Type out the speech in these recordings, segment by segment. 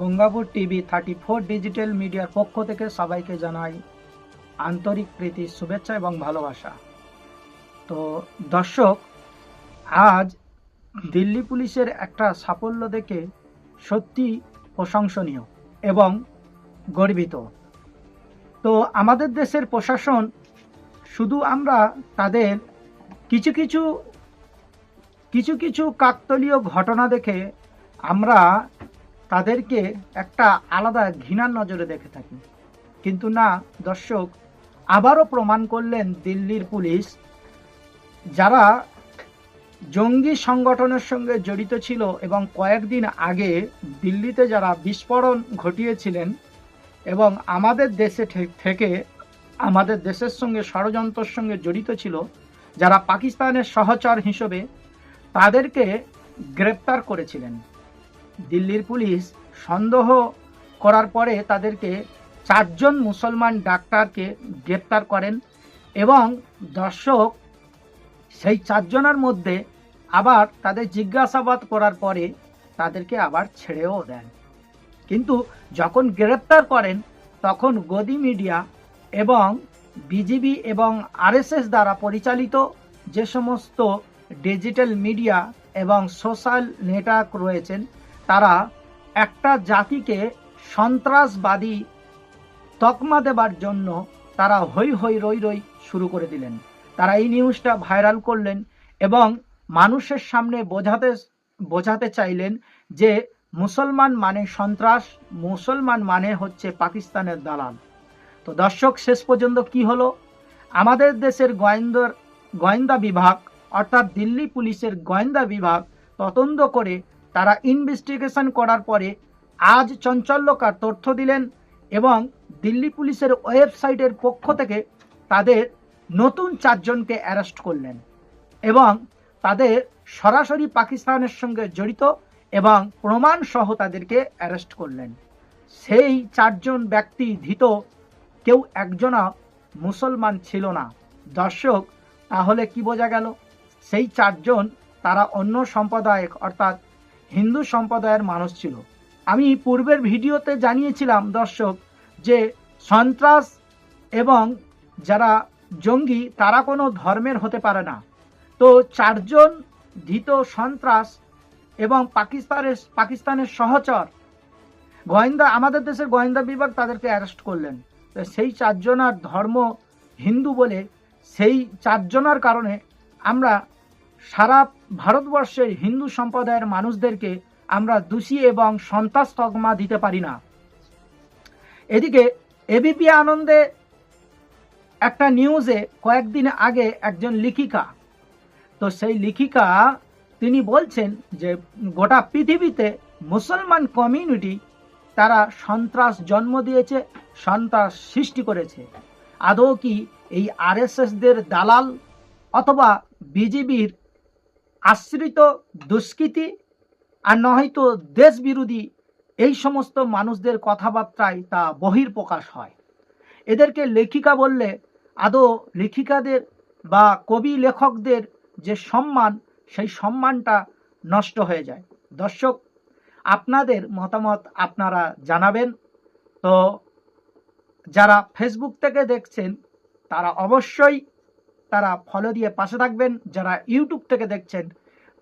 Gangapur TV thirty four digital মিডিয়ার পক্ষ থেকে সবাইকে জানাই আন্তরিক প্রীতি, শুভেচ্ছা এবং ভালোবাসা। তো দর্শক, আজ দিল্লি পুলিশের একটা সাফল্য দেখে সত্যি প্রশংসনীয় এবং গর্বিত। তো আমাদের দেশের প্রশাসন, শুধু আমরা তাদের কিছু কিছু কিছু কিছু কাকতলীয় ঘটনা দেখে আমরা তাদেরকে একটা আলাদা ঘৃণার নজরে দেখে থাকি। কিন্তু না, দর্শক, আবারও প্রমাণ করলেন দিল্লির পুলিশ, যারা জঙ্গি সংগঠনের সঙ্গে জড়িত ছিল এবং কয়েকদিন আগে দিল্লিতে যারা বিস্ফোরণ ঘটিয়েছিলেন এবং আমাদের দেশে থেকে আমাদের দেশের সঙ্গে ষড়যন্ত্রের সঙ্গে জড়িত ছিল, যারা পাকিস্তানের সহচর হিসেবে তাদেরকে গ্রেপ্তার করেছিলেন। দিল্লির পুলিশ সন্দেহ করার পরে তাদেরকে চারজন মুসলমান ডাক্তারকে গ্রেপ্তার করেন এবং দর্শক সেই চারজনের মধ্যে আবার তাদের জিজ্ঞাসাবাদ করার পরে তাদেরকে আবার ছেড়েও দেন। কিন্তু যখন গ্রেপ্তার করেন, তখন গদি মিডিয়া এবং বিজিবি এবং আরএসএস দ্বারা পরিচালিত যে সমস্ত ডিজিটাল মিডিয়া এবং সোশ্যাল নেটওয়ার্ক রয়েছেন তারা একটা জাতিকে সন্ত্রাসবাদী তকমা দেবার জন্য তারা হই হই রই রই শুরু করে দিলেন। তারা এই নিউজটা ভাইরাল করলেন এবং মানুষের সামনে বোঝাতে বোঝাতে চাইলেন যে মুসলমান মানে সন্ত্রাস, মুসলমান মানে হচ্ছে পাকিস্তানের দালাল। তো দর্শক, শেষ পর্যন্ত কি হলো? আমাদের দেশের গোয়েন্দার গোয়েন্দা বিভাগ অর্থাৎ দিল্লি পুলিশের গোয়েন্দা বিভাগ তদন্ত করে তারা ইনভেস্টিগেশন করার পরে আজ চঞ্চল্যকার তথ্য দিলেন এবং দিল্লি পুলিশের ওয়েবসাইটের পক্ষ থেকে তাদের নতুন চারজনকে অ্যারেস্ট করলেন এবং তাদের সরাসরি পাকিস্তানের সঙ্গে জড়িত এবং প্রমাণ সহ তাদেরকে অ্যারেস্ট করলেন। সেই চারজন ব্যক্তি ধৃত, কেউ একজনা মুসলমান ছিল না। দর্শক, তাহলে কি বোঝা গেল? সেই চারজন তারা অন্য সম্প্রদায়ক, অর্থাৎ হিন্দু সম্প্রদায়ের মানুষ ছিল। আমি পূর্বের ভিডিওতে জানিয়েছিলাম, দর্শক, যে সন্ত্রাস এবং যারা জঙ্গি, তারা কোনো ধর্মের হতে পারে না। তো চারজন ধৃত সন্ত্রাস এবং পাকিস্তানের পাকিস্তানের সহচর গোয়েন্দা, আমাদের দেশের গোয়েন্দা বিভাগ তাদেরকে অ্যারেস্ট করলেন। সেই চারজনার ধর্ম হিন্দু বলে সেই চারজনার কারণে আমরা সারা ভারতবর্ষের হিন্দু সম্প্রদায়ের মানুষদেরকে আমরা দোষী এবং সন্ত্রাস তকমা দিতে পারি না। এদিকে এবিপি আনন্দে একটা নিউজে কয়েকদিন আগে একজন লেখিকা, তো সেই লেখিকা তিনি বলছেন যে গোটা পৃথিবীতে মুসলমান কমিউনিটি তারা সন্ত্রাস জন্ম দিয়েছে, সন্ত্রাস সৃষ্টি করেছে। আদৌ কি এই আরএসএসদের দালাল অথবা বিজেপির আশ্রিত দুষ্কৃতি আর নয়তো দেশ বিরোধী এই সমস্ত মানুষদের কথাবার্তায় তা বহির্প্রকাশ হয়। এদেরকে লেখিকা বললে আদৌ লেখিকাদের বা কবি লেখকদের যে সম্মান, সেই সম্মানটা নষ্ট হয়ে যায়। দর্শক, আপনাদের মতামত আপনারা জানাবেন। তো যারা ফেসবুক থেকে দেখছেন, তারা অবশ্যই তারা ফলো দিয়ে পাশে থাকবেন। যারা ইউটিউব থেকে দেখছেন,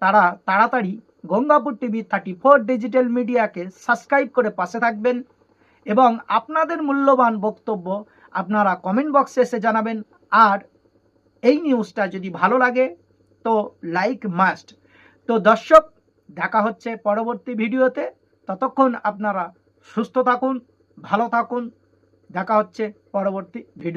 তারা তাড়াতাড়ি Gangapur TV thirty four digital মিডিয়াকে সাবস্ক্রাইব করে পাশে থাকবেন এবং আপনাদের মূল্যবান বক্তব্য আপনারা কমেন্ট বক্সে এসে জানাবেন। আর এই নিউজটা যদি ভালো লাগে, তো লাইক মাস্ট তো দর্শক, দেখা হচ্ছে পরবর্তী ভিডিওতে। ততক্ষণ আপনারা সুস্থ থাকুন, ভালো থাকুন। দেখা হচ্ছে পরবর্তী ভিডিও